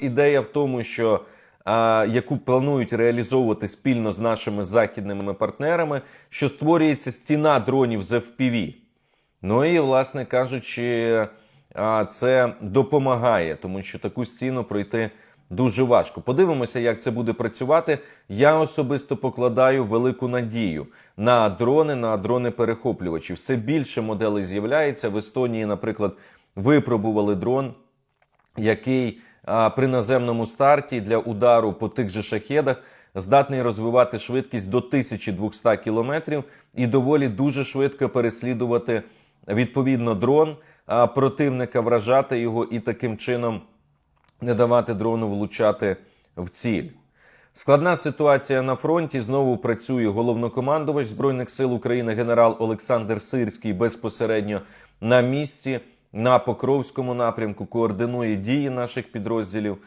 Ідея в тому, що а, яку планують реалізовувати спільно з нашими західними партнерами, що створюється стіна дронів з FPV. Ну і, власне кажучи, а, це допомагає, тому що таку стіну пройти дуже важко. Подивимося, як це буде працювати. Я особисто покладаю велику надію на дрони, на дрони перехоплювачі. Все більше моделей з'являється. В Естонії, наприклад, випробували дрон який при наземному старті для удару по тих же шахедах здатний розвивати швидкість до 1200 км і доволі дуже швидко переслідувати відповідно дрон противника, вражати його і таким чином не давати дрону влучати в ціль. Складна ситуація на фронті. Знову працює головнокомандувач збройних сил України генерал Олександр Сирський безпосередньо на місці на Покровському напрямку. Координує дії наших підрозділів.